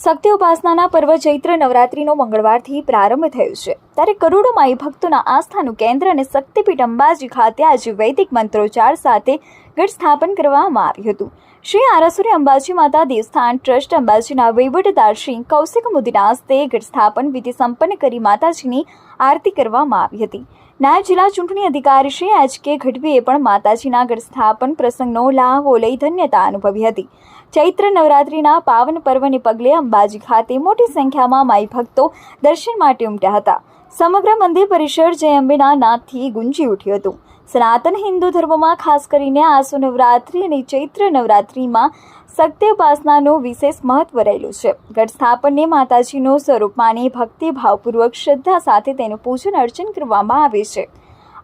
શક્તિ ઉપાસનાના પર્વ ચૈત્ર નવરાત્રિનો મંગળવારથી પ્રારંભ થયો છે. ત્યારે કરોડો માઈ ભક્તોના આસ્થાનું કેન્દ્ર અને શક્તિપીઠ અંબાજી ખાતે આજે વૈદિક મંત્રોચ્ચાર સાથે ગઢ સ્થાપન કરવામાં આવ્યું હતું. શ્રી આરાસુરી અંબાજી માતા દેવસ્થાન ટ્રસ્ટ અંબાજીના વહીવટદાર શ્રી કૌશિક મોદીના હસ્તે ગઢ સ્થાપન વિધિ સંપન્ન કરી માતાજીની આરતી કરવામાં આવી હતી. નાયબ જિલ્લા ચૂંટણી અધિકારી શ્રી એચ કે ગઢવીએ પણ માતાજીના ગઢ સ્થાપન પ્રસંગનો લાહવો લઈ ધન્યતા અનુભવી હતી. ચૈત્ર નવરાત્રિના પાવન પર્વને પગલે અંબાજી ખાતે મોટી સંખ્યામાં માઈ ભક્તો દર્શન માટે ઉમટ્યા હતા. સમગ્ર મંદિર પરિસર જય અંબેના નાદથી ગુંજી ઉઠ્યું હતું. સનાતન હિન્દુ ધર્મમાં ખાસ કરીને આસુ નવરાત્રિ અને ચૈત્ર નવરાત્રિમાં શક્તિ ઉપાસનાનું વિશેષ મહત્વ રહેલું છે. ગઢ સ્થાપનને માતાજીનું સ્વરૂપ માની ભક્તિભાવપૂર્વક શ્રદ્ધા સાથે તેનું પૂજન અર્ચન કરવામાં આવે છે.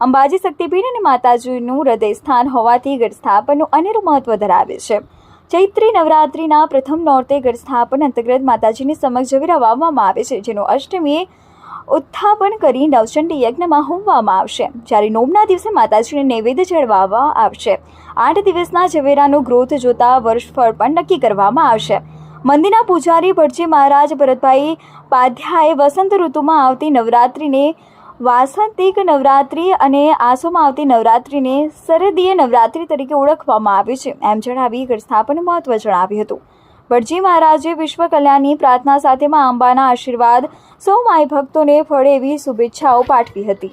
અંબાજી શક્તિપીઠ અને માતાજીનું હૃદય સ્થાન હોવાથી ગઢ સ્થાપનનું અનેરું મહત્વ ધરાવે છે. ચૈત્રી નવરાત્રિના પ્રથમ નોરતે ગઢ સ્થાપન અંતર્ગત માતાજીની સમક્ષ જવી વાવવામાં આવે છે, જેનો અષ્ટમીએ ઉત્થાપન કરી નવચંડી યજ્ઞમાં હોમવામાં આવશે. જ્યારે નોમના દિવસે માતાજીને નૈવેદ્ય ચડવામાં આવશે. આઠ દિવસના ઝવેરાનું ગ્રોથ જોતા વર્ષફળ પણ નક્કી કરવામાં આવશે. મંદિરના પૂજારી ભટજી મહારાજ ભરતભાઈ પાધ્યાએ વસંત ઋતુમાં આવતી નવરાત્રિને વાસંતિક નવરાત્રિ અને આસોમાં આવતી નવરાત્રિને શરદીય નવરાત્રિ તરીકે ઓળખવામાં આવી છે. એમ જણાવી ઘટ સ્થાપનનું મહત્વ જણાવ્યું હતું. ભટજી મહારાજે વિશ્વ કલ્યાણની પ્રાર્થના સાથે માં અંબાના આશીર્વાદ સૌ માય ભક્તોને ફળે એવી શુભેચ્છાઓ પાઠવી હતી.